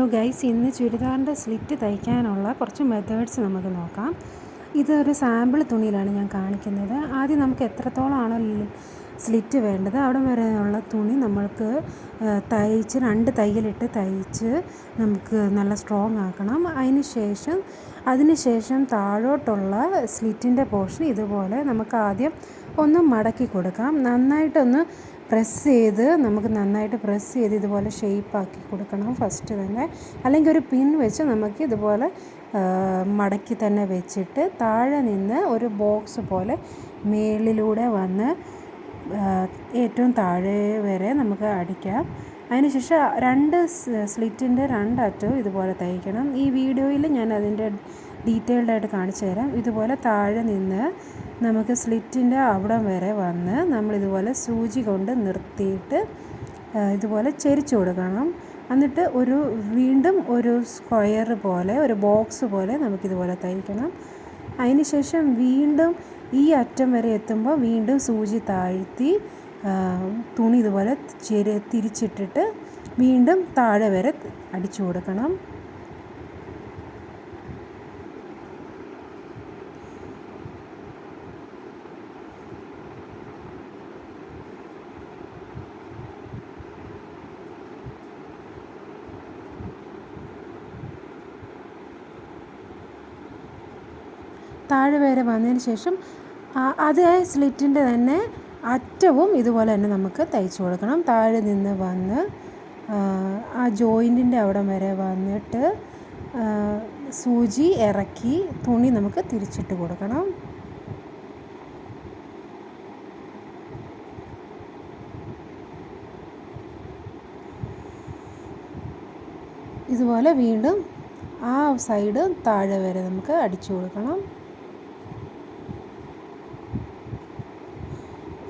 Hello guys ഇന്ന് ചുരിദാറിന്റെ slit തയ്ക്കാനുള്ള കുറച്ച് methods നമുക്ക് നോക്കാം. ഇതൊരു സാമ്പിൾ തുണിയിലാണ് ഞാൻ കാണിക്കുന്നത്. ആദ്യം നമുക്ക് എത്രത്തോളമാണോ സ്ലിറ്റ് വേണ്ടത്. അവിടെ വരെയുള്ള തുണി നമ്മൾക്ക് തയ്ച്ച് രണ്ട് തയ്യലിട്ട് തയ്ച്ച് നമുക്ക് നല്ല സ്ട്രോങ് ആക്കണം. അതിന് ശേഷം അതിന് ശേഷം താഴോട്ടുള്ള സ്ലിറ്റിന്റെ പോർഷൻ ഇതുപോലെ നമുക്ക് ആദ്യം ഒന്ന് മടക്കി കൊടുക്കാം. നന്നായിട്ടൊന്ന് പ്രസ് ചെയ്ത് നമുക്ക് നന്നായിട്ട് പ്രസ് ചെയ്ത് ഇതുപോലെ ഷേപ്പാക്കി കൊടുക്കണം ഫസ്റ്റ് തന്നെ. അല്ലെങ്കിൽ ഒരു പിൻ വെച്ച് നമുക്ക് ഇതുപോലെ മടക്കി തന്നെ വെച്ചിട്ട് താഴെ നിന്ന് ഒരു ബോക്സ് പോലെ മേളിലൂടെ വന്ന് ഏറ്റവും താഴെ വരെ നമുക്ക് അടിക്കാം. അതിനുശേഷം രണ്ട് സ്ലിറ്റിന്റെ രണ്ടറ്റവും ഇതുപോലെ തയ്ക്കണം. ഈ വീഡിയോയിൽ ഞാൻ അതിന്റെ ഡീറ്റെയിൽഡായിട്ട് കാണിച്ചു തരാം. ഇതുപോലെ താഴെ നിന്ന് നമുക്ക് സ്ലിറ്റിന്റെ അവിടം വരെ വന്ന് നമ്മളിതുപോലെ സൂചി കൊണ്ട് നിർത്തിയിട്ട് ഇതുപോലെ ചെരിച്ചു കൊടുക്കണം. എന്നിട്ട് ഒരു വീണ്ടും ഒരു സ്ക്വയർ പോലെ ഒരു ബോക്സ് പോലെ നമുക്കിതുപോലെ തയ്ക്കണം. അതിനുശേഷം വീണ്ടും ഈ അറ്റം വരെ എത്തുമ്പോൾ വീണ്ടും സൂചി താഴ്ത്തി തുണി ഇതുപോലെ തിരിച്ചിട്ടിട്ട് വീണ്ടും താഴെ വരെ അടിച്ചു കൊടുക്കണം. താഴെ വരെ വന്നതിന് ശേഷം അതേ സ്ലിറ്റിന്റെ തന്നെ അറ്റവും ഇതുപോലെ തന്നെ നമുക്ക് തയ്ച്ചു കൊടുക്കണം. താഴെ നിന്ന് വന്ന് ആ ജോയിന്റിന്റെ അവിടം വരെ വന്നിട്ട് സൂചി ഇറക്കി തുണി നമുക്ക് തിരിച്ചിട്ട് കൊടുക്കണം. ഇതുപോലെ വീണ്ടും ആ സൈഡ് താഴെ വരെ നമുക്ക് അടിച്ചു കൊടുക്കണം.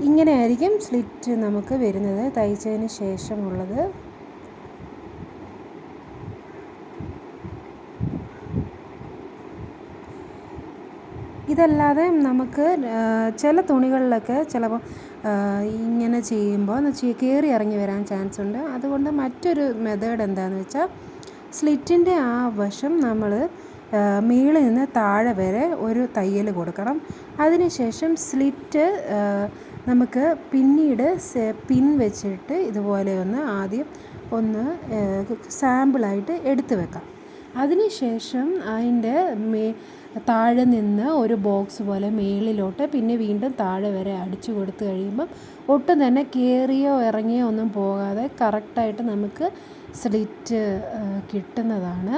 ഇങ്ങനെയായിരിക്കും സ്ലിറ്റ് നമുക്ക് വരുന്നത് തയ്ച്ചതിന് ശേഷമുള്ളത്. ഇതല്ലാതെ നമുക്ക് ചില തുണികളിലൊക്കെ ചിലപ്പോൾ ഇങ്ങനെ ചെയ്യുമ്പോൾ എന്ന് വെച്ചാൽ കയറി ഇറങ്ങി വരാൻ ചാൻസ് ഉണ്ട് അതുകൊണ്ട് മറ്റൊരു മെത്തേഡ് എന്താണെന്ന് വെച്ചാൽ സ്ലിറ്റിന്റെ ആ വശം നമ്മൾ മുകളിൽ നിന്ന് താഴെ വരെ ഒരു തയ്യൽ കൊടുക്കണം. അതിനുശേഷം സ്ലിറ്റ് നമുക്ക് പിന്നീട് പിൻ വെച്ചിട്ട് ഇതുപോലെ ഒന്ന് ആദ്യം ഒന്ന് സാമ്പിളായിട്ട് എടുത്തു വെക്കാം. അതിനുശേഷം അതിന്റെ മേ താഴെ നിന്ന് ഒരു ബോക്സ് പോലെ മേളിലോട്ട് പിന്നെ വീണ്ടും താഴെ വരെ അടിച്ചു കൊടുത്തു കഴിയുമ്പം ഒട്ടും തന്നെ കയറിയോ ഇറങ്ങിയോ ഒന്നും പോകാതെ കറക്റ്റായിട്ട് നമുക്ക് സ്ലിറ്റ് കിട്ടുന്നതാണ്.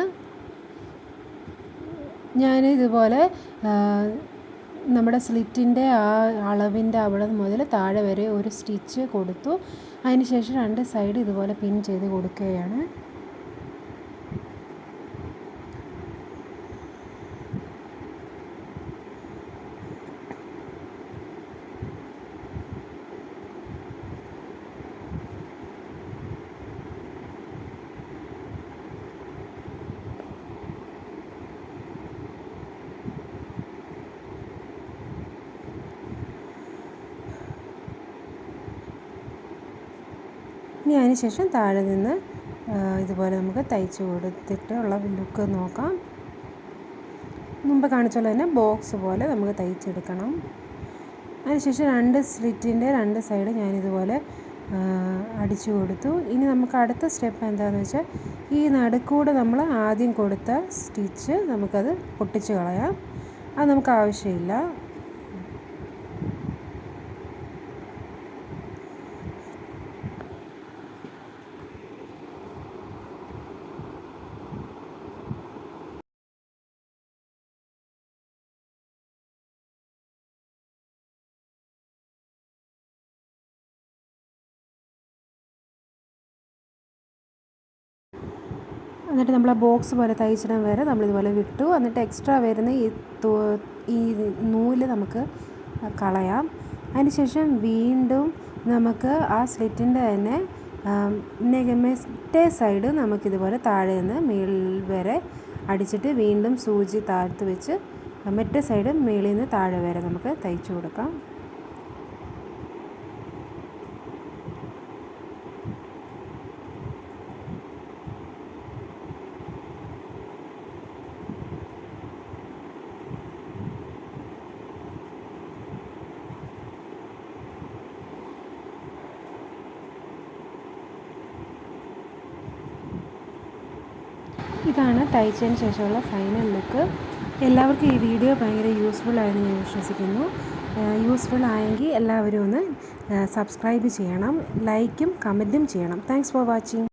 ഞാൻ ഇതുപോലെ നമ്മുടെ സ്ലിറ്റിന്റെ ആ അളവിന്റെ അവിടെ മുതൽ താഴെ വരെ ഒരു സ്റ്റിച്ച് കൊടുത്തു. അതിന് ശേഷം രണ്ട് സൈഡ് ഇതുപോലെ പിൻ ചെയ്ത് കൊടുക്കുകയാണ്. ഇനി അതിന് ശേഷം താഴെ നിന്ന് ഇതുപോലെ നമുക്ക് തയ്ച്ച് കൊടുത്തിട്ടുള്ള ലുക്ക് നോക്കാം. മുമ്പ് കാണിച്ച തന്നെ ബോക്സ് പോലെ നമുക്ക് തയ്ച്ചെടുക്കണം. അതിനുശേഷം രണ്ട് സ്ലിറ്റിന്റെ രണ്ട് സൈഡ് ഞാനിതുപോലെ അടിച്ചു കൊടുത്തു. ഇനി നമുക്ക് അടുത്ത സ്റ്റെപ്പ് എന്താണെന്ന് വെച്ചാൽ ഈ നടുക്കൂടെ നമ്മൾ ആദ്യം കൊടുത്ത സ്റ്റിച്ച് നമുക്കത് പൊട്ടിച്ച് കളയാം. അത് നമുക്ക് ആവശ്യമില്ല. എന്നിട്ട് നമ്മൾ ആ ബോക്സ് പോലെ തയ്ച്ചിടാൻ വരെ നമ്മളിതുപോലെ വിട്ടു. എന്നിട്ട് എക്സ്ട്രാ വരുന്ന ഈ ഈ നൂൽ നമുക്ക് കളയാം. അതിനുശേഷം വീണ്ടും നമുക്ക് ആ സ്ലിറ്റിന്റെ തന്നെ നെഗമെറ്റേ സൈഡ് നമുക്കിതുപോലെ താഴെ നിന്ന് മേളിൽ വരെ അടിച്ചിട്ട് വീണ്ടും സൂചി താഴ്ത്ത് വെച്ച് മറ്റേ സൈഡ് മേളിൽ നിന്ന് താഴെ വരെ നമുക്ക് തയ്ച്ചു കൊടുക്കാം. ഇതാണ് തയ്ച്ചതിന് ശേഷമുള്ള ഫൈനൽ ലുക്ക് എല്ലാവർക്കും ഈ വീഡിയോ ഭയങ്കര യൂസ്ഫുൾ ആയെന്ന് ഞാൻ വിശ്വസിക്കുന്നു. യൂസ്ഫുൾ ആയെങ്കിൽ എല്ലാവരും ഒന്ന് സബ്സ്ക്രൈബ് ചെയ്യണം. ലൈക്കും കമന്റും ചെയ്യണം. Thanks for watching